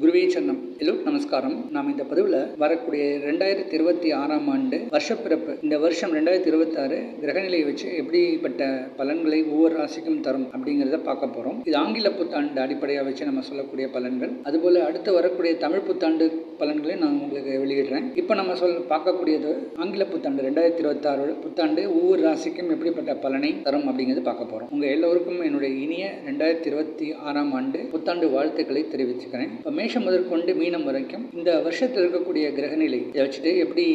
குருவே சரணம். ஹலோ நமஸ்காரம். நாம் இந்த பதிவில் வரக்கூடிய ரெண்டாயிரத்தி இருபத்தி ஆறாம் ஆண்டு வருஷப்பிறப்பு இந்த வருஷம் ரெண்டாயிரத்தி இருபத்தாறு கிரகநிலையை வச்சு எப்படிப்பட்ட பலன்களை ஒவ்வொரு ராசிக்கும் தரும் அப்படிங்கிறத பார்க்க போகிறோம் இது ஆங்கில புத்தாண்டு அடிப்படையாக வச்சு நம்ம சொல்லக்கூடிய பலன்கள். அதுபோல் அடுத்து வரக்கூடிய தமிழ் புத்தாண்டு பலன்களை நான் உங்களுக்கு வெளியிடுறேன். இப்போ நம்ம சொல் பார்க்கக்கூடியது ஆங்கில புத்தாண்டு ரெண்டாயிரத்தி இருபத்தாறு புத்தாண்டு ஒவ்வொரு ராசிக்கும் எப்படிப்பட்ட பலனை தரும் அப்படிங்கிறது பார்க்க போகிறோம் உங்கள் எல்லோருக்கும் என்னுடைய இனிய ரெண்டாயிரத்தி இருபத்தி ஆறாம் ஆண்டு புத்தாண்டு வாழ்த்துக்களை தெரிவிச்சுக்கிறேன். இப்போ மேஷம் முதற்கொண்டு மீனம் வரைக்கும் இந்த வருஷத்தில் இருக்கக்கூடிய கிரகநிலை இதை வச்சுட்டு எப்படி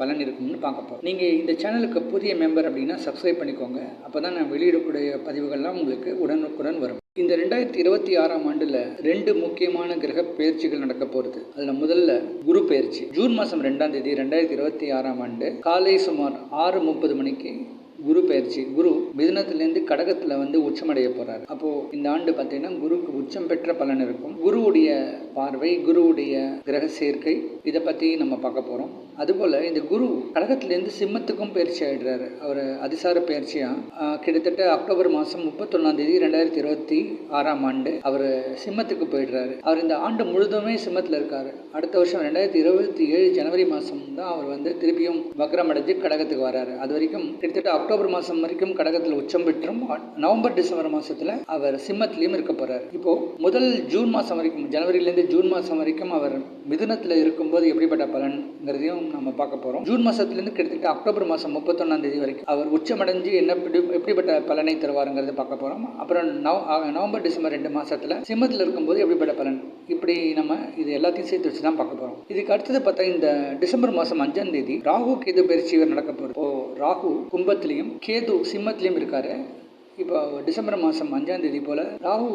பலன் இருக்கும்னு பார்க்க போகிறோம் நீங்கள் இந்த சேனலுக்கு புதிய மெம்பர் அப்படின்னா சப்ஸ்கிரைப் பண்ணிக்கோங்க. அப்போ தான் நான் வெளியிடக்கூடிய பதிவுகள்லாம் உங்களுக்கு உடனுக்குடன் வரும். இந்த ரெண்டாயிரத்தி இருபத்தி ஆறாம் ஆண்டில் ரெண்டு முக்கியமான கிரக பயிற்சிகள் நடக்க போகிறது அதில் முதல்ல குரு பயிற்சி. ஜூன் மாதம் ரெண்டாம் தேதி ரெண்டாயிரத்தி இருபத்தி ஆறாம் ஆண்டு காலை சுமார் ஆறு முப்பது மணிக்கு குரு பயிற்சி. குரு மிதுனத்திலேருந்து கடகத்தில் வந்து உச்சமடைய போகிறார் அப்போது இந்த ஆண்டு பார்த்தீங்கன்னா குருக்கு உச்சம் பெற்ற பலன் இருக்கும். குருவுடைய பார்வை குருவுடைய கிரக சேர்க்கை இதை பற்றி நம்ம பார்க்க போகிறோம் அதுபோல் இந்த குரு கடகத்திலேருந்து சிம்மத்துக்கும் பயிற்சி ஆகிடுறாரு அவர் அதிசார பயிற்சியாக கிட்டத்தட்ட அக்டோபர் மாதம் முப்பத்தொன்னாம் தேதி ரெண்டாயிரத்தி இருபத்தி ஆறாம் ஆண்டு அவர் சிம்மத்துக்கு போயிடுறாரு. அவர் இந்த ஆண்டு முழுதுமே சிம்மத்தில் இருக்கார். அடுத்த வருஷம் ரெண்டாயிரத்தி இருபத்தி ஏழு ஜனவரி மாதம் தான் அவர் வந்து திருப்பியும் வக்ரம் அடைஞ்சு கடகத்துக்கு வராரு. அது வரைக்கும் கிட்டத்தட்ட அக்டோபர் அக்டோபர் மாதம் வரைக்கும் கடகத்தில் உச்சம் பெற்றும் நவம்பர் டிசம்பர் மாதத்தில் அவர் சிம்மத்திலையும் இருக்க போகிறார் இப்போது முதல் ஜூன் மாதம் வரைக்கும் ஜனவரியிலேருந்து ஜூன் மாதம் வரைக்கும் அவர் மிதுனத்தில் இருக்கும்போது எப்படிப்பட்ட பலன்கிறதையும் நம்ம பார்க்க போகிறோம் ஜூன் மாதத்துலேருந்து கிட்டத்தட்ட அக்டோபர் மாதம் முப்பத்தொன்னாம் தேதி வரைக்கும் அவர் உச்சமடைஞ்சு என்ன எப்படிப்பட்ட பலனை தருவாருங்கிறத பார்க்க போகிறோம் அப்புறம் நவ- நவம்பர் டிசம்பர் ரெண்டு மாதத்தில் சிம்மத்தில் இருக்கும்போது எப்படிப்பட்ட பலன்? இப்படி நம்ம இது எல்லாத்தையும் சேர்த்து வச்சு தான் பார்க்க போகிறோம் இதுக்கு அடுத்தது பார்த்தா இந்த டிசம்பர் மாதம் அஞ்சாம் தேதி ராகு கேது பயிற்சி இவர் நடக்க போகிறோம் ராகு கும்பத்திலையும் கேது சிம்மத்திலையும் இருக்கார். இப்போ டிசம்பர் மாதம் அஞ்சாம் தேதி போல் ராகு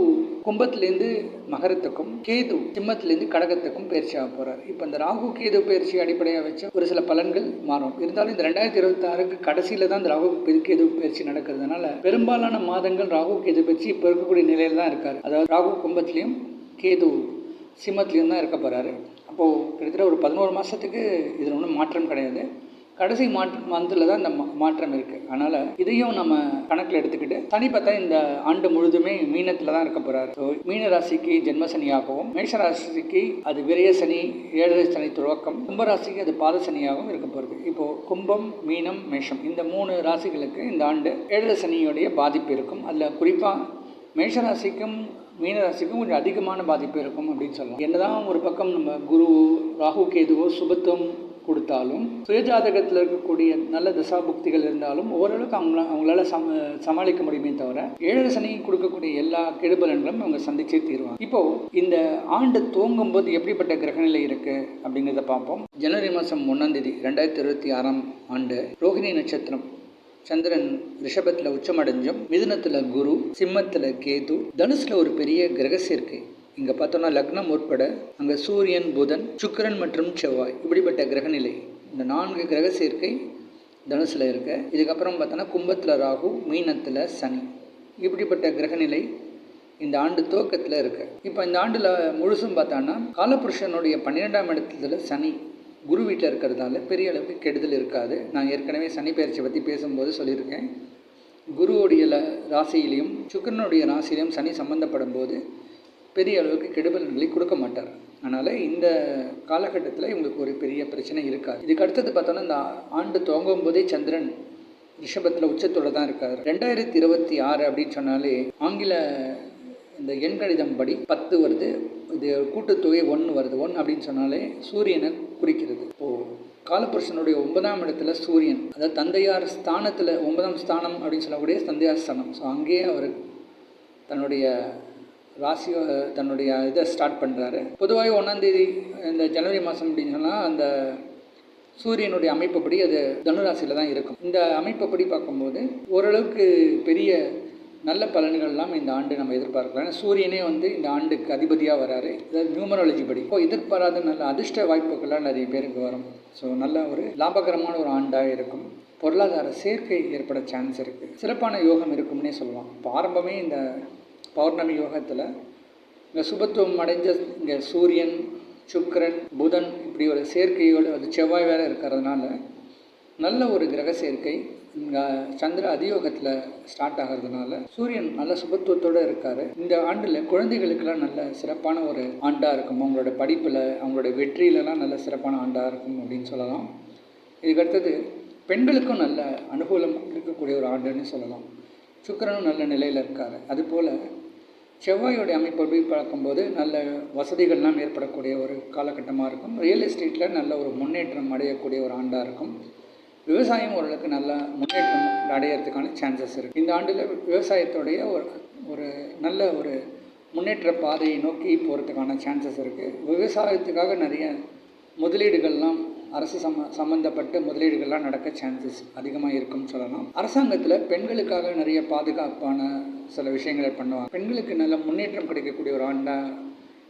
கும்பத்துலேருந்து மகரத்துக்கும் கேது சிம்மத்துலேருந்து கடகத்துக்கும் பயிற்சி ஆக போகிறார் இப்போ இந்த ராகு கேது பயிற்சி அடிப்படையாக வச்ச ஒரு சில பலன்கள் மாறும். இருந்தாலும் இந்த ரெண்டாயிரத்தி இருபத்தாறுக்கு கடைசியில் தான் இந்த ராகு கேது பயிற்சி நடக்கிறதுனால பெரும்பாலான மாதங்கள் ராகு கேது பயிற்சி இப்போ இருக்கக்கூடிய நிலையில் தான் இருக்கார். அதாவது ராகு கும்பத்துலேயும் கேது சிம்மத்துலேயும் தான் இருக்க போகிறாரு அப்போது கிட்டத்தட்ட ஒரு பதினோரு மாதத்துக்கு இதில் ஒன்றும் மாற்றம் கிடையாது. கடைசி மாற்றம் மந்தில் தான் இந்த மா- மாற்றம் இருக்குது அதனால் இதையும் நம்ம கணக்கில் எடுத்துக்கிட்டு சனி பார்த்தா இந்த ஆண்டு முழுதுமே மீனத்தில் தான் இருக்க போகிறாரு ஸோ மீன ராசிக்கு ஜென்ம சனியாகவும் மேஷ ராசிக்கு அது விரைய சனி ஏழரை சனி துவக்கம் கும்பராசிக்கு அது பாத சனியாகவும் இருக்க போகிறது இப்போது கும்பம் மீனம் மேஷம் இந்த மூணு ராசிகளுக்கு இந்த ஆண்டு ஏழரை சனியுடைய பாதிப்பு இருக்கும். அதில் குறிப்பாக மேஷராசிக்கும் மீனராசிக்கும் கொஞ்சம் அதிகமான பாதிப்பு இருக்கும் அப்படின்னு சொல்லலாம். என்னதான் ஒரு பக்கம் நம்ம குரு ராகு கேதுவோ சுபத்துவம் கொடுத்தாலும் சுயஜாதகத்தில் இருக்கக்கூடிய நல்ல தசாபுக்திகள் இருந்தாலும் ஓரளவுக்கு அவங்கள அவங்களால சம சமாளிக்க முடியுமே தவிர ஏழரை கொடுக்கக்கூடிய எல்லா கெடுபலன்களும் அவங்க சந்திச்சே தீருவாங்க. இப்போ இந்த ஆண்டு துவங்கும் போது எப்படிப்பட்ட கிரகநிலை இருக்கு அப்படிங்கிறத பார்ப்போம். ஜனவரி மாதம் ஒன்றாம் தேதி ரெண்டாயிரத்தி இருபத்தி ஆறாம் ஆண்டு ரோகிணி நட்சத்திரம். சந்திரன் ரிஷபத்தில் உச்சமடைஞ்சும் மிதுனத்தில் குரு சிம்மத்தில் கேது தனுசில் ஒரு பெரிய கிரக சேர்க்கை இங்கே பார்த்தோம்னா லக்னம் உட்பட அங்கே சூரியன் புதன் சுக்கிரன் மற்றும் செவ்வாய் இப்படிப்பட்ட கிரகநிலை. இந்த நான்கு கிரக சேர்க்கை தனுசில் இருக்க. இதுக்கப்புறம் பார்த்தோன்னா கும்பத்தில் ராகு மீனத்தில் சனி. இப்படிப்பட்ட கிரகநிலை இந்த ஆண்டு துவக்கத்தில் இருக்கு. இப்போ இந்த ஆண்டில் முழுசும் பார்த்தோன்னா காலபுருஷனுடைய பன்னிரெண்டாம் இடத்துல சனி குரு வீட்டில் இருக்கிறதால பெரிய அளவுக்கு கெடுதல் இருக்காது. நான் ஏற்கனவே சனி பயிற்சி பற்றி பேசும்போது சொல்லியிருக்கேன். குருவுடைய ராசியிலையும் சுக்கிரனுடைய ராசியிலையும் சனி சம்பந்தப்படும் போது பெரிய அளவுக்கு கெடுபலன்களை கொடுக்க மாட்டார். அதனால் இந்த காலகட்டத்தில் இவங்களுக்கு ஒரு பெரிய பிரச்சனை இருக்காது. இதுக்கு அடுத்தது பார்த்தோன்னா இந்த ஆண்டு துவங்கும் போதே சந்திரன் ரிஷபத்தில் உச்சத்தோடு தான் இருக்கார். ரெண்டாயிரத்தி இருபத்தி ஆறு அப்படின்னு சொன்னாலே ஆங்கில இந்த எண்கணிதம் படி பத்து வருது. இது கூட்டுத்தொகை ஒன்று வருது. ஒன்று அப்படின்னு சொன்னாலே சூரியனை குறிக்கிறது. ஓ காலபுருஷனுடைய ஒன்பதாம் இடத்துல சூரியன் அதாவது தந்தையார் ஸ்தானத்தில் ஒன்பதாம் ஸ்தானம் அப்படின்னு சொல்லக்கூடிய தந்தையார் ஸ்தானம். ஸோ அங்கேயே அவர் தன்னுடைய ராசி தன்னுடைய இதை ஸ்டார்ட் பண்ணுறாரு பொதுவாக ஒன்றாந்தேதி இந்த ஜனவரி மாதம் அப்படின்னு சொன்னால் அந்த சூரியனுடைய அமைப்புப்படி அது தனுராசியில் தான் இருக்கும். இந்த அமைப்புப்படி பார்க்கும்போது ஓரளவுக்கு பெரிய நல்ல பலன்கள்லாம் இந்த ஆண்டு நம்ம எதிர்பார்க்கலாம் ஏன்னா சூரியனே வந்து இந்த ஆண்டுக்கு அதிபதியாக வராரு. அதாவது நியூமராலஜி படி. இப்போ எதிர்பாராத நல்ல அதிர்ஷ்ட வாய்ப்புகள்லாம் நிறைய பேருக்கு வரும். ஸோ நல்ல ஒரு லாபகரமான ஒரு ஆண்டாக இருக்கும். பொருளாதார சேர்க்கை ஏற்பட சான்ஸ் இருக்குது சிறப்பான யோகம் இருக்கும்னே சொல்லலாம். இப்போ ஆரம்பமே இந்த பௌர்ணமி யோகத்தில் இந்த சுபத்துவம் அடைஞ்ச இங்கே சூரியன் சுக்கரன் புதன் இப்படி ஒரு சேர்க்கையோடு அது செவ்வாய் வேறு இருக்கிறதுனால நல்ல ஒரு கிரக சேர்க்கை இங்கே சந்திர அதியோகத்தில் ஸ்டார்ட் ஆகிறதுனால சூரியன் நல்ல சுபத்துவத்தோடு இருக்கார். இந்த ஆண்டில் குழந்தைகளுக்கெல்லாம் நல்ல சிறப்பான ஒரு ஆண்டாக இருக்கும். அவங்களோட படிப்பில் அவங்களோட வெற்றியிலலாம் நல்ல சிறப்பான ஆண்டாக இருக்கும் அப்படின்னு சொல்லலாம். இதுக்கடுத்தது பெண்களுக்கும் நல்ல அனுகூலம் இருக்கக்கூடிய ஒரு ஆண்டுன்னு சொல்லலாம். சுக்கிரனும் நல்ல நிலையில் இருக்கார். அதுபோல் செவ்வாயோடைய அமைப்பு எப்படி பார்க்கும்போது நல்ல வசதிகள்லாம் ஏற்படக்கூடிய ஒரு காலகட்டமாக இருக்கும். ரியல் எஸ்டேட்டில் நல்ல ஒரு முன்னேற்றம் அடையக்கூடிய ஒரு ஆண்டாக இருக்கும். விவசாயம் ஓரளவுக்கு நல்ல முன்னேற்றம் அடையிறதுக்கான சான்சஸ் இருக்குது இந்த ஆண்டில் விவசாயத்துடைய ஒரு ஒரு நல்ல ஒரு முன்னேற்ற பாதையை நோக்கி போகிறதுக்கான சான்சஸ் இருக்குது விவசாயத்துக்காக நிறைய முதலீடுகள்லாம் அரசு சம்ம சம்மந்தப்பட்ட முதலீடுகள்லாம் நடக்க சான்சஸ் அதிகமாக இருக்கும்னு சொல்லலாம். அரசாங்கத்தில் பெண்களுக்காக நிறைய பாதுகாப்பான சில விஷயங்களை பண்ணுவாங்க. பெண்களுக்கு நல்ல முன்னேற்றம் கிடைக்கக்கூடிய ஒரு ஆண்டாக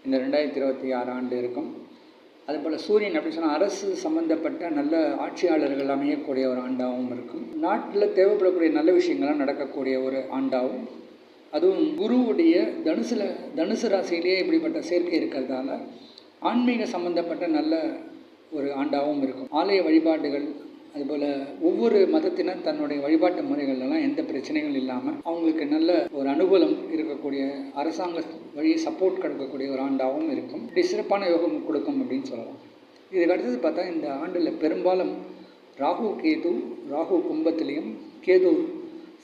இந்த ரெண்டாயிரத்தி இருபத்தி ஆறு ஆண்டு இருக்கும். அதுபோல் சூரியன் அப்படின்னு சொன்னால் அரசு சம்மந்தப்பட்ட நல்ல ஆட்சியாளர்கள் அமையக்கூடிய ஒரு ஆண்டாகவும் இருக்கும். நாட்டில் தேவைப்படக்கூடிய நல்ல விஷயங்கள்லாம் நடக்கக்கூடிய ஒரு ஆண்டாகவும் அதுவும் குருவுடைய தனுசில் தனுசு ராசியிலேயே இப்படிப்பட்ட சேர்க்கை இருக்கிறதால ஆன்மீக சம்மந்தப்பட்ட நல்ல ஒரு ஆண்டாகவும் இருக்கும். ஆலய வழிபாடுகள் அதுபோல் ஒவ்வொரு மதத்தினர் தன்னுடைய வழிபாட்டு முறைகள்லாம் எந்த பிரச்சனைகள் இல்லாமல் அவங்களுக்கு நல்ல ஒரு அனுகூலம் இருக்கக்கூடிய அரசாங்க வழி சப்போர்ட் கிடைக்கக்கூடிய ஒரு ஆண்டாகவும் இருக்கும். இப்படி சிறப்பான யோகம் கொடுக்கும் அப்படின்னு சொல்லலாம். இதுக்கு அடுத்தது பார்த்தா இந்த ஆண்டில் பெரும்பாலும் ராகு கேது ராகு கும்பத்திலையும் கேது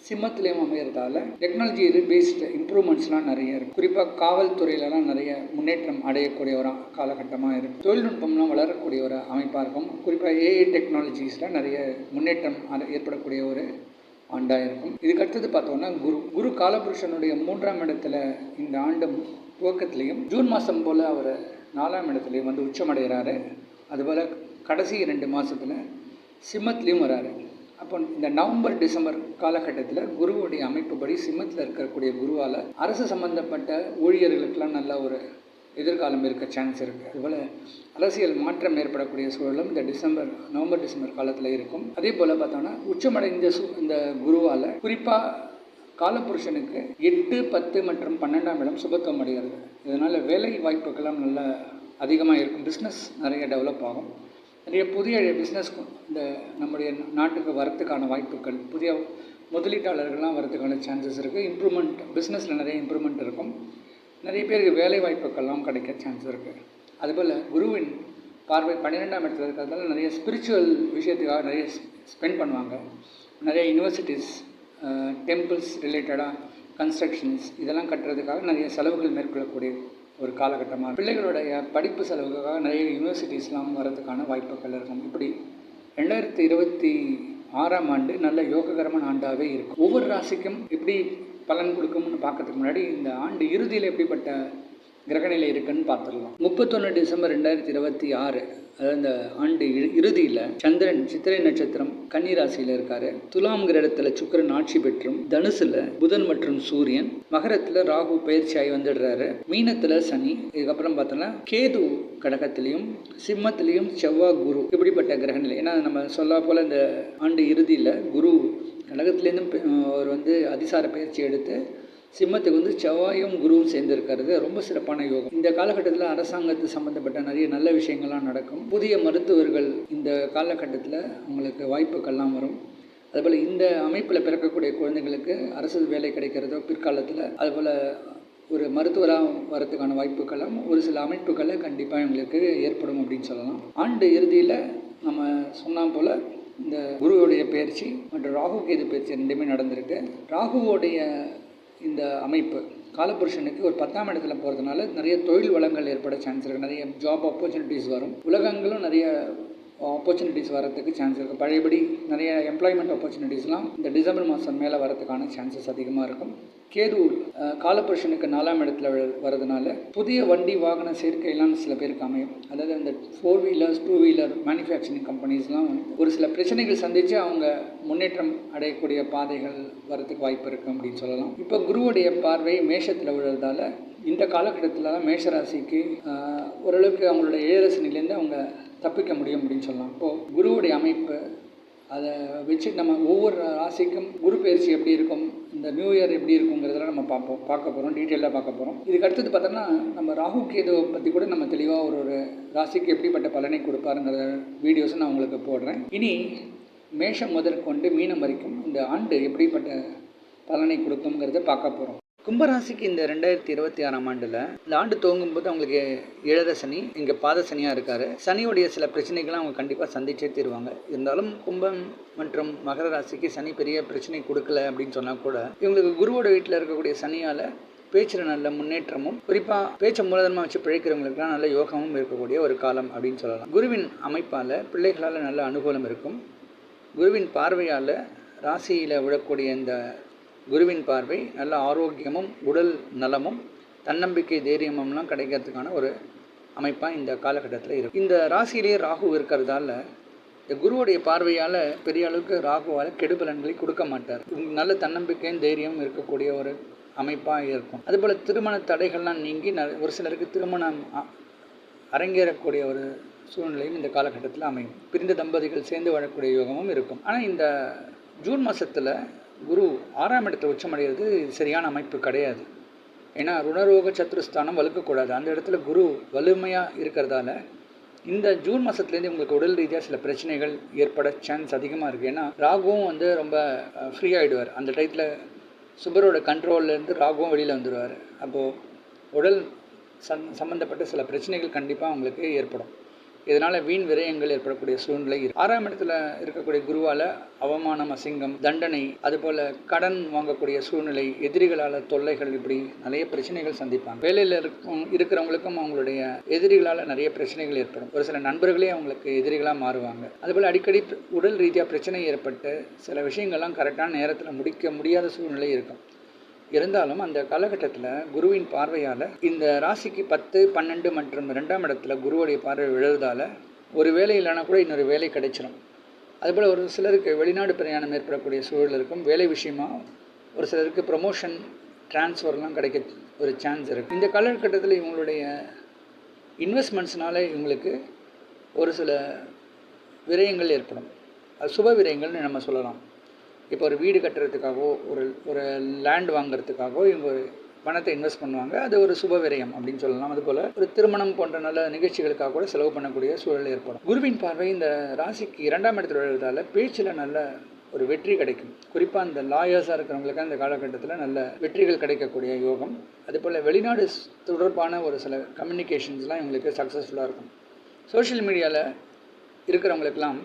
சிம்மத்திலையும் அமைகிறதால டெக்னாலஜி பேஸ்டு இம்ப்ரூவ்மெண்ட்ஸ்லாம் நிறைய இருக்கும் குறிப்பாக காவல்துறையிலலாம் நிறைய முன்னேற்றம் அடையக்கூடிய ஒரு காலகட்டமாக இருக்கும் தொழில்நுட்பம்லாம் வளரக்கூடிய ஒரு அமைப்பாக இருக்கும் குறிப்பாக ஏஐ டெக்னாலஜிஸ்லாம் நிறைய முன்னேற்றம் ஏற்படக்கூடிய ஒரு ஆண்டாக இருக்கும். இதுக்கு அடுத்தது பார்த்தோம்னா குரு. குரு காலபுருஷனுடைய மூன்றாம் இடத்துல இந்த ஆண்டு துவக்கத்துலேயும் ஜூன் மாதம் போல் அவர் நாலாம் இடத்துலையும் வந்து உச்சமடைகிறாரு. அதுபோல் கடைசி ரெண்டு மாதத்தில் சிம்மத்துலேயும் வராரு. அப்போ இந்த நவம்பர் டிசம்பர் காலகட்டத்தில் குருவுடைய அமைப்புப்படி சிம்மத்தில் இருக்கக்கூடிய குருவால் அரசு சம்பந்தப்பட்ட ஊழியர்களுக்கெல்லாம் நல்ல ஒரு எதிர்காலம் இருக்க சான்ஸ் இருக்குது அதுபோல் அரசியல் மாற்றம் ஏற்படக்கூடிய சூழலும் இந்த டிசம்பர் நவம்பர் டிசம்பர் காலத்தில் இருக்கும். அதே போல் பார்த்தோன்னா உச்சமடைந்த சு இந்த குருவால் குறிப்பாக காலபுருஷனுக்கு எட்டு பத்து மற்றும் பன்னெண்டாம் இடம் சுபத்துவம் அடைகிறது. இதனால் வேலை வாய்ப்புக்கெல்லாம் நல்ல அதிகமாக இருக்கும். பிஸ்னஸ் நிறைய டெவலப் ஆகும். நிறைய புதிய பிஸ்னஸ் இந்த நம்முடைய நாட்டுக்கு வரத்துக்கான வாய்ப்புகள் புதிய முதலீட்டாளர்கள்லாம் வரதுக்கான சான்சஸ் இருக்குது இம்ப்ரூவ்மெண்ட் பிஸ்னஸில் நிறைய இம்ப்ரூவ்மெண்ட் இருக்கும். நிறைய பேருக்கு வேலை வாய்ப்புகள்லாம் கிடைக்க சான்ஸ் இருக்குது அதுபோல் குருவின் பார்வை பன்னிரெண்டாம் இடத்துல இருக்கிறதால நிறைய ஸ்பிரிச்சுவல் விஷயத்துக்காக நிறைய ஸ்பெண்ட் பண்ணுவாங்க. நிறைய யூனிவர்சிட்டிஸ் டெம்பிள்ஸ் ரிலேட்டடாக கன்ஸ்ட்ரக்ஷன்ஸ் இதெல்லாம் கட்டுறதுக்காக நிறைய செலவுகள் மேற்கொள்ளக்கூடிய ஒரு காலகட்டமாக பிள்ளைகளுடைய படிப்பு செலவுக்காக நிறைய யூனிவர்சிட்டிஸ்லாம் வரதுக்கான வாய்ப்புகள் இருக்கும். இப்படி ரெண்டாயிரத்தி இருபத்தி ஆறாம் ஆண்டு நல்ல யோககரமான ஆண்டாகவே இருக்கும். ஒவ்வொரு ராசிக்கும் எப்படி பலன் கொடுக்கும்னு பார்க்கறதுக்கு முன்னாடி இந்த ஆண்டு இறுதியில் எப்படிப்பட்ட கிரகநிலை இருக்குன்னு பார்த்துடலாம். முப்பத்தொன்று டிசம்பர் ரெண்டாயிரத்தி இருபத்தி ஆறு அதாவது இந்த ஆண்டு இறுதியில் சந்திரன் சித்திரை நட்சத்திரம் கன்னிராசியில் இருக்காரு. துலாம்ங்கிற இடத்துல சுக்கிரன் ஆட்சி பெற்றும் தனுசுல புதன் மற்றும் சூரியன் மகரத்தில் ராகு பயிற்சியாகி வந்துடுறாரு. மீனத்தில் சனி இதுக்கப்புறம் பார்த்தோன்னா கேது கடகத்திலையும் சிம்மத்திலையும் செவ்வாய் குரு இப்படிப்பட்ட கிரகங்கள் ஏன்னா நம்ம சொல்ல போல இந்த ஆண்டு இறுதியில் குரு கடகத்திலேருந்து அவர் வந்து அதிசார பயிற்சி எடுத்து சிம்மத்துக்கு வந்து செவ்வாயும் குருவும் சேர்ந்திருக்கிறது. ரொம்ப சிறப்பான யோகம். இந்த காலகட்டத்தில் அரசாங்கத்து சம்மந்தப்பட்ட நிறைய நல்ல விஷயங்கள்லாம் நடக்கும். புதிய மருத்துவர்கள் இந்த காலகட்டத்தில் அவங்களுக்கு வாய்ப்புகள்லாம் வரும். அதுபோல் இந்த அமைப்பில் பிறக்கக்கூடிய குழந்தைங்களுக்கு அரசு வேலை கிடைக்கிறதோ பிற்காலத்தில் அதுபோல் ஒரு மருத்துவராக வரதுக்கான வாய்ப்புகளும் ஒரு சில அமைப்புகளை கண்டிப்பாக எங்களுக்கு ஏற்படும் அப்படின்னு சொல்லலாம். ஆண்டு இறுதியில் நம்ம சொன்னால் போல் இந்த குருவுடைய பயிற்சி மற்றும் ராகு கேது பயிற்சி ரெண்டுமே நடந்திருக்கு. ராகுவோடைய இந்த அமைப்பு. காலபுருஷனுக்கு ஒரு பத்தாம் இடத்துல போகிறதுனால நிறைய தொழில் வளங்கள் ஏற்பட சான்ஸ் இருக்குது நிறைய ஜாப் ஆப்பர்ச்சுனிட்டிஸ் வரும். உலகங்களும் நிறைய ஆப்பர்ச்சுனிட்டிஸ் வரத்துக்கு சான்ஸ் இருக்குது பழையபடி நிறைய எம்ப்ளாய்மெண்ட் ஆப்பர்ச்சுனிட்டிஸ்லாம் இந்த டிசம்பர் மாதம் மேலே வரதுக்கான சான்சஸ் அதிகமாக இருக்கும். கேது காலபுருஷனுக்கு நாலாம் இடத்துல வரதுனால புதிய வண்டி வாகன சேர்க்கையெல்லாம் சில பேருக்கு அமையும். அதாவது இந்த four wheelers two wheeler manufacturing கம்பெனிஸ்லாம் ஒரு சில பிரச்சனைகள் சந்தித்து அவங்க முன்னேற்றம் அடையக்கூடிய பாதைகள் வரத்துக்கு வாய்ப்பு இருக்குது அப்படின்னு சொல்லலாம். இப்போ குருவுடைய பார்வை மேஷத்தில் விழுறதால இந்த காலகட்டத்தில் தான் மேஷராசிக்கு ஓரளவுக்கு அவங்களோட ஏழரசனிலேருந்து அவங்க தப்பிக்க முடியும் அப்படின்னு சொல்லலாம். இப்போது குருவுடைய அமைப்பு அதை வச்சு நம்ம ஒவ்வொரு ராசிக்கும் குரு பயிற்சி எப்படி இருக்கும் இந்த நியூ இயர் எப்படி இருக்குங்கிறதெல்லாம் நம்ம பார்ப்போம் பார்க்க போகிறோம் டீட்டெயிலாக பார்க்க போகிறோம் இதுக்கு அடுத்தது பார்த்தோம்னா நம்ம ராகு கேதுவை பற்றி கூட நம்ம தெளிவாக ஒரு ஒரு ராசிக்கு எப்படிப்பட்ட பலனை கொடுப்பாருங்கிற வீடியோஸை நான் உங்களுக்கு போடுறேன். இனி மேஷம் முதற்கொண்டு மீனம் வரைக்கும் இந்த ஆண்டு எப்படிப்பட்ட பலனை கொடுக்குங்கிறத பார்க்க போகிறோம் கும்பராசிக்கு இந்த ரெண்டாயிரத்தி இருபத்தி ஆறாம் ஆண்டில் இந்த ஆண்டு துவங்கும் போது அவங்களுக்கு இழத சனி இங்கே பாத சனியாக இருக்கார். சனியுடைய சில பிரச்சனைகளை அவங்க கண்டிப்பாக சந்திச்சே தீருவாங்க. இருந்தாலும் கும்பம் மற்றும் மகர ராசிக்கு சனி பெரிய பிரச்சனை கொடுக்கல அப்படின்னு சொன்னால் கூட இவங்களுக்கு குருவோட வீட்டில் இருக்கக்கூடிய சனியால் பேச்சில் நல்ல முன்னேற்றமும் குறிப்பாக பேச்சை மூலதனமாக வச்சு பிழைக்கிறவங்களுக்குலாம் நல்ல யோகமும் இருக்கக்கூடிய ஒரு காலம் அப்படின்னு சொல்லலாம். குருவின் அமைப்பால் பிள்ளைகளால் நல்ல அனுகூலம் இருக்கும். குருவின் பார்வையால் ராசியில் விழக்கூடிய இந்த குருவின் பார்வை நல்ல ஆரோக்கியமும் உடல் நலமும் தன்னம்பிக்கை தைரியமும்லாம் கிடைக்கிறதுக்கான ஒரு அமைப்பாக இந்த காலகட்டத்தில் இருக்கும் இந்த ராசியிலேயே ராகு இருக்கிறதால இந்த குருவுடைய பார்வையால் பெரிய அளவுக்கு ராகுவால் கெடுபலன்களை கொடுக்க மாட்டார். நல்ல தன்னம்பிக்கையும் தைரியமும் இருக்கக்கூடிய ஒரு அமைப்பாக இருக்கும். அதுபோல் திருமண தடைகள்லாம் நீங்கி ந ஒரு சிலருக்கு திருமணம் அரங்கேறக்கூடிய ஒரு சூழ்நிலையும் இந்த காலகட்டத்தில் அமையும். பிரிந்த தம்பதிகள் சேர்ந்து வாழக்கூடிய யோகமும் இருக்கும். ஆனால் இந்த ஜூன் மாதத்தில் குரு ஆறாம் இடத்துல உச்சமடைகிறது சரியான அமைப்பு கிடையாது. ஏன்னா ருணரோக சத்துருஸ்தானம் வலுக்கக்கூடாது. அந்த இடத்துல குரு வலிமையாக இருக்கிறதால இந்த ஜூன் மாதத்துலேருந்து உங்களுக்கு உடல் ரீதியாக சில பிரச்சனைகள் ஏற்பட சான்ஸ் அதிகமாக இருக்குது ஏன்னா ராகுவும் வந்து ரொம்ப ஃப்ரீ ஆகிடுவார் அந்த டயத்தில் சுபரோட கண்ட்ரோல்லேருந்து ராகுவும் வெளியில் வந்துடுவார் அப்போது உடல் சம் சம்மந்தப்பட்ட சில பிரச்சனைகள் கண்டிப்பாக உங்களுக்கு ஏற்படும். இதனால் வீண் விரயங்கள் ஏற்படக்கூடிய சூழ்நிலை ஆறாம் இடத்துல இருக்கக்கூடிய குருவால் அவமானம் அசிங்கம் தண்டனை அதுபோல் கடன் வாங்கக்கூடிய சூழ்நிலை எதிரிகளால் தொல்லைகள் இப்படி நிறைய பிரச்சனைகள் சந்திப்பாங்க. வேலையில் இருக்கும் இருக்கிறவங்களுக்கும் அவங்களுடைய எதிரிகளால் நிறைய பிரச்சனைகள் ஏற்படும். ஒரு சில நண்பர்களே அவங்களுக்கு எதிரிகளாக மாறுவாங்க. அதுபோல் அடிக்கடி உடல் ரீதியாக பிரச்சனை ஏற்பட்டு சில விஷயங்கள்லாம் கரெக்டான நேரத்தில் முடிக்க முடியாத சூழ்நிலை இருக்கும். இருந்தாலும் அந்த காலகட்டத்தில் குருவின் பார்வையால் இந்த ராசிக்கு பத்து பன்னெண்டு மற்றும் ரெண்டாம் இடத்துல குருவுடைய பார்வை விழுறதால ஒரு வேலை இல்லைனா கூட இன்னொரு வேலை கிடைச்சிடும் அதுபோல் ஒரு சிலருக்கு வெளிநாடு பிரயாணம் ஏற்படக்கூடிய சூழல் இருக்கும். வேலை விஷயமா ஒரு சிலருக்கு ப்ரமோஷன் டிரான்ஸ்ஃபர்லாம் கிடைக்க ஒரு சான்ஸ் இருக்குது இந்த காலகட்டத்தில் இவங்களுடைய இன்வெஸ்ட்மெண்ட்ஸ்னால இவங்களுக்கு ஒரு சில விரயங்கள் ஏற்படும். அது சுப விரயங்கள்னு நம்ம சொல்லலாம். இப்போ ஒரு வீடு கட்டுறதுக்காகவோ ஒரு ஒரு லேண்ட் வாங்குறதுக்காகவோ இவங்க பணத்தை இன்வெஸ்ட் பண்ணுவாங்க. அது ஒரு சுப விரயம் அப்படின்னு சொல்லலாம். அதுபோல் ஒரு திருமணம் போன்ற நல்ல நிகழ்ச்சிகளுக்காக கூட செலவு பண்ணக்கூடிய சூழல் ஏற்படும். குருவின் பார்வை இந்த ராசிக்கு இரண்டாம் இடத்தில் விழுவதால் பேச்சில் நல்ல ஒரு வெற்றி கிடைக்கும். குறிப்பாக அந்த லாயர்ஸாக இருக்கிறவங்களுக்கு அந்த காலகட்டத்தில் நல்ல வெற்றிகள் கிடைக்கக்கூடிய யோகம். அதுபோல் வெளிநாடு தொடர்பான ஒரு சில கம்யூனிகேஷன்ஸ்லாம் இவங்களுக்கு சக்ஸஸ்ஃபுல்லாக இருக்கும். சோஷியல் மீடியாவில் இருக்கிறவங்களுக்கெல்லாம்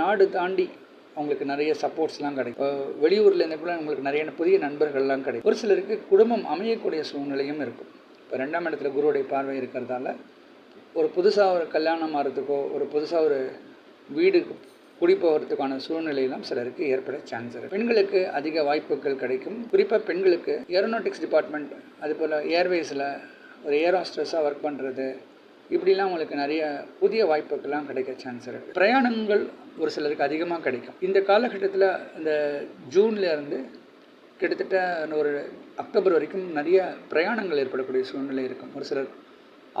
நாடு தாண்டி அவங்களுக்கு நிறைய சப்போர்ட்ஸ்லாம் கிடைக்கும். அஹ் வெளியூர்லேருந்து கூட உங்களுக்கு நிறைய புதிய நண்பர்கள்லாம் கிடைக்கும். ஒரு சிலருக்கு குடும்பம் அமையக்கூடிய சூழ்நிலையும் இருக்கும். இப்போ ரெண்டாம் இடத்துல குருவுடைய பார்வை இருக்கிறதால ஒரு புதுசாக ஒரு கல்யாணம் ஆகிறதுக்கோ ஒரு புதுசாக ஒரு வீடு குடி போகிறதுக்கான சூழ்நிலையெல்லாம் சிலருக்கு ஏற்பட சான்ஸ் இருக்குது பெண்களுக்கு அதிக வாய்ப்புகள் கிடைக்கும். குறிப்பாக பெண்களுக்கு ஏரோனாட்டிக்ஸ் டிபார்ட்மெண்ட் அதுபோல் ஏர்வேஸில் ஒரு ஏர் ஹாஸ்டர்ஸாக ஒர்க் பண்ணுறது இப்படிலாம் உங்களுக்கு நிறைய புதிய வாய்ப்புகள்லாம் கிடைக்க சான்ஸ் இருக்குது பிரயாணங்கள் ஒரு சிலருக்கு அதிகமாக கிடைக்கும். இந்த காலகட்டத்தில் இந்த ஜூன்ல இருந்து கிட்டத்தட்ட ஒரு அக்டோபர் வரைக்கும் நிறைய பிரயாணங்கள் ஏற்படக்கூடிய சூழ்நிலை இருக்கும். ஒரு சிலர்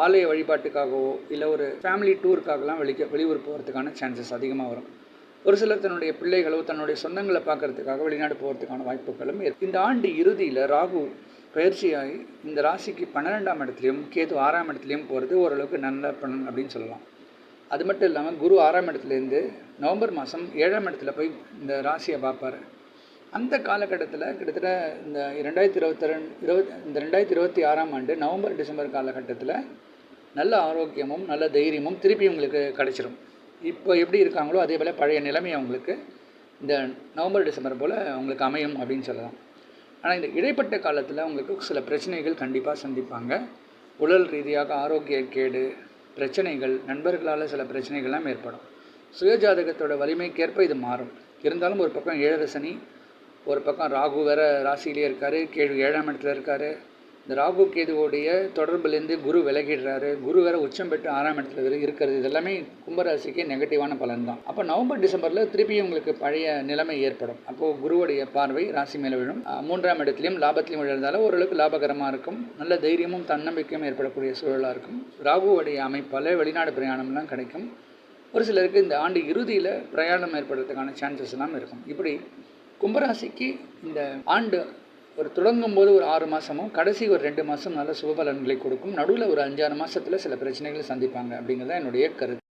ஆலய வழிபாட்டுக்காகவோ இல்லை ஒரு ஃபேமிலி டூருக்காகலாம் வெளிக்க வெளியூர் போகிறதுக்கான சான்சஸ் அதிகமாக வரும். ஒரு சிலர் தன்னுடைய பிள்ளைகளோ தன்னுடைய சொந்தங்களை பார்க்கறதுக்காக வெளிநாடு போகிறதுக்கான வாய்ப்புகளும் இந்த ஆண்டு இறுதியில் ராகு பயிற்சியாகி இந்த ராசிக்கு பன்னிரெண்டாம் இடத்துலையும் கேது ஆறாம் இடத்துலையும் போகிறது ஓரளவுக்கு நல்ல பலன் அப்படின்னு சொல்லலாம். அது மட்டும் இல்லாமல் குரு ஆறாம் இடத்துலேருந்து நவம்பர் மாதம் ஏழாம் இடத்துல போய் இந்த ராசியை பார்ப்பார். அந்த காலகட்டத்தில் கிட்டத்தட்ட இந்த ரெண்டாயிரத்தி இருபத்தி ரெண்டு இருபத் இந்த ரெண்டாயிரத்தி இருபத்தி ஆறாம் ஆண்டு நவம்பர் டிசம்பர் காலகட்டத்தில் நல்ல ஆரோக்கியமும் நல்ல தைரியமும் திருப்பி உங்களுக்கு கிடைச்சிரும். இப்போ எப்படி இருக்காங்களோ அதே போல் பழைய நிலைமை அவங்களுக்கு இந்த நவம்பர் டிசம்பர் போல் அவங்களுக்கு அமையும் அப்படின்னு சொல்லலாம். ஆனால் இந்த இடைப்பட்ட காலத்தில் அவங்களுக்கு சில பிரச்சனைகள் கண்டிப்பாக சந்திப்பாங்க. உடல் ரீதியாக ஆரோக்கிய கேடு பிரச்சனைகள் நண்பர்களால் சில பிரச்சனைகள்லாம் ஏற்படும். சுயஜாதகத்தோட வலிமைக்கேற்ப இது மாறும். இருந்தாலும் ஒரு பக்கம் ஏழரை சனி ஒரு பக்கம் ராகு வேற ராசியிலே இருக்கார் கேழு ஏழாம் இடத்துல இருக்கார். இந்த ராகு கேதுவோடைய தொடர்புலேருந்து குரு விலகிடுறாரு. குரு வேற உச்சம் பெற்று ஆறாம் இடத்துல இருக்கிறது. இதெல்லாமே கும்பராசிக்கு நெகட்டிவான பலன் தான். அப்போ நவம்பர் டிசம்பரில் திருப்பி உங்களுக்கு பழைய நிலைமை ஏற்படும். அப்போது குருவுடைய பார்வை ராசி மேலே விழும். மூன்றாம் இடத்துலையும் லாபத்திலையும் விழுறதால ஓரளவுக்கு லாபகரமாக இருக்கும். நல்ல தைரியமும் தன்னம்பிக்கையும் ஏற்படக்கூடிய சூழலாக இருக்கும். ராகுவோடைய அமைப்பால் வெளிநாடு பிரயாணம்லாம் கிடைக்கும். ஒரு சிலருக்கு இந்த ஆண்டு இறுதியில் பிரயாணம் ஏற்படுறதுக்கான சான்சஸ் எல்லாம் இருக்கும். இப்படி கும்பராசிக்கு இந்த ஆண்டு ஒரு தொடங்கும் போது ஒரு ஆறு மாதமும் கடைசி ஒரு ரெண்டு மாதம் நல்ல சுபபலன்களை கொடுக்கும். நடுவில் ஒரு அஞ்சாறு மாதத்தில் சில பிரச்சனைகளை சந்திப்பாங்க அப்படிங்கிறது தான் என்னுடைய கருத்து.